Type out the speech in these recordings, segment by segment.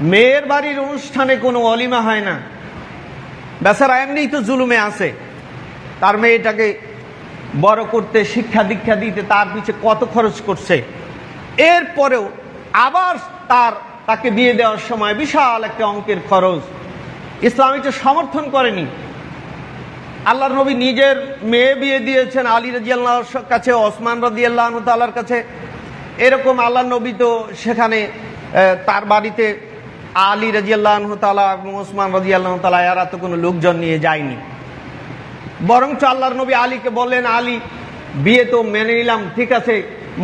মেয়ের বাড়ির অনুষ্ঠানে কোনো অলিমা হয় না। বেচারা এমনিই তো জুলুমে আছে। তার মেয়েটাকে বড় করতে, শিক্ষা দীক্ষা দিতে তার পিছে কত খরচ করছে। এরপরেও আবার তার, তাকে বিয়ে দেওয়ার সময় বিশাল একটা অঙ্কের খরচ। ইসলাম এটা সমর্থন করেনি। আল্লাহ নবী নিজের মেয়ে বিয়ে দিয়েছেন আলী রাজি আল্লাহর কাছে, ওসমান রাজি আল্লাহ তাল্লার কাছে। এরকম আল্লাহ নবী তো সেখানে তার বাড়িতে আলী রাজি আল্লাহ তালা এবং ওসমান রাজি আল্লাহ তালা এরা তো কোনো লোকজন নিয়ে যায়নি। বরঞ্চ আল্লাহর নবী আলীকে বললেন, আলী, বিয়ে তো মেনে নিলাম, ঠিক আছে,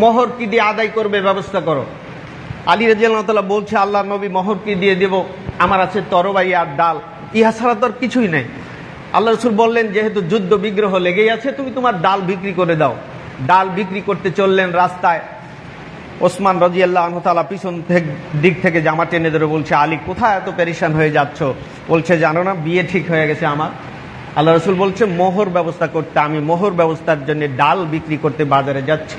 মোহর কি দিয়ে আদায় করবে, ব্যবস্থা করো। আলী রাজি আল্লাহ তালা বলছে, আল্লাহর নবী মোহর কি দিয়ে দেব? আমার আছে তরবাই আর ডাল, ইহা ছাড়া তো আর কিছুই নাই। আল্লাহ রসুল বললেন, যেহেতু যুদ্ধ বিগ্রহ লেগেই আছে, তুমি তোমার ডাল বিক্রি করে দাও। ডাল বিক্রি করতে চললেন রাস্তায় ওসমান রাজি আল্লাহ তালা পিছন দিক থেকে জামা টেনে ধরে বলছে আলী কোথায় এত পেরেশান হয়ে যাচ্ছ? বলছে, জানো না, বিয়ে ঠিক হয়ে গেছে আমার। আল্লাহ রসুল বলছে, মোহর ব্যবস্থা করতে, আমি মোহর ব্যবস্থার জন্য ডাল বিক্রি করতে বাজারে যাচ্ছি।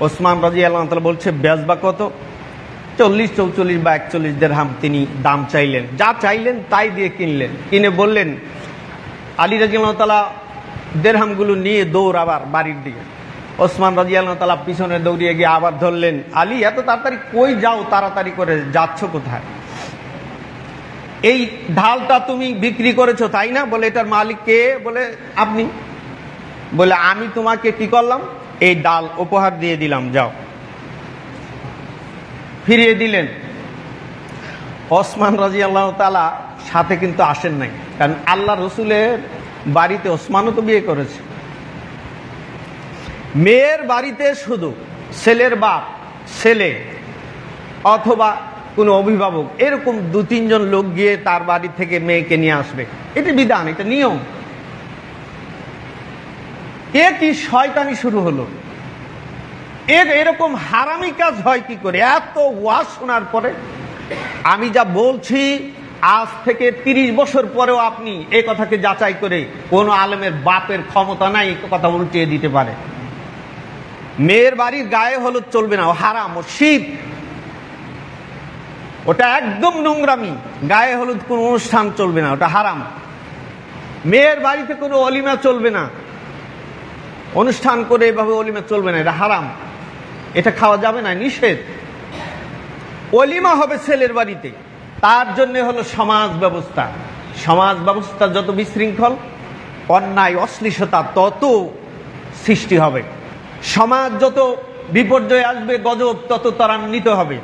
ওসমান রাজি আল্লাহ তালা বলছে বেজবা কত? চল্লিশ, চৌচল্লিশ বা একচল্লিশ দেড়হাম তিনি দাম চাইলেন। যা চাইলেন, তাই দিয়ে কিনলেন। কিনে বললেন, আলী রাজি আল্লাহ তালা দেড়হামগুলো নিয়ে দৌড় আবার বাড়ির দিকে। ওসমান রাজি আল্লাহ তালা পিছনে দৌড়িয়ে গিয়ে আবার ধরলেন, আলী, এত তাড়াতাড়ি কই যাও তাড়াতাড়ি করে? যাচ্ছ কোথায়? এই ঢালটা তুমি বিক্রি করেছ, তাই না? বলে, এটার মালিক কে? বলে, আপনি। বলে, আমি তোমাকে কি করলাম? এই ডাল উপহার দিয়ে দিলাম, যাও। ফিরিয়ে দিলেন। ওসমান রাজি আল্লাহ তালা সাথে কিন্তু আসেন নাই, কারণ আল্লাহ রসুলের বাড়িতে ওসমানও তো বিয়ে করেছে। মেয়ের বাড়িতে শুধু ছেলের বাপ, ছেলে অথবা কোনো অভিভাবক, এরকম দু তিনজন লোক গিয়ে তার বাড়ি থেকে মেয়েকে নিয়ে আসবে। এটি বিধান, এটা নিয়ম। এ কি শয়তানি শুরু হলো? এর এরকম হারামি কাজ হয় কি করে? এত ওয়াজ শোনার পরে আমি যা বলছি, আজ থেকে তিরিশ বছর পরেও আপনি এই কথাকে যাচাই করে কোন আলেমের বাপের ক্ষমতা নাই কথা উল্টিয়ে দিতে পারে। মেয়ের বাড়ির গায়ে হলুদ চলবে না, ও হারাম, ও শীত ওটা একদম নোংরামি, গায়ে হলুদ কোনো অনুষ্ঠান চলবে না, ওটা হারাম। মেয়ের বাড়িতে কোনো অলিমা চলবে না, অনুষ্ঠান করে এভাবে অলিমা চলবে না, এটা হারাম। এটা খাওয়া যাবে না, নিষেধ। অলিমা হবে ছেলের বাড়িতে, তার জন্য হলো সমাজ ব্যবস্থা। সমাজ ব্যবস্থা যত বিশৃঙ্খল, অন্যায়, অশ্লীলতা, তত সৃষ্টি হবে। সমাজ যত বিপর্যয় আসবে গজব তত ত্বরান্বিত হবে।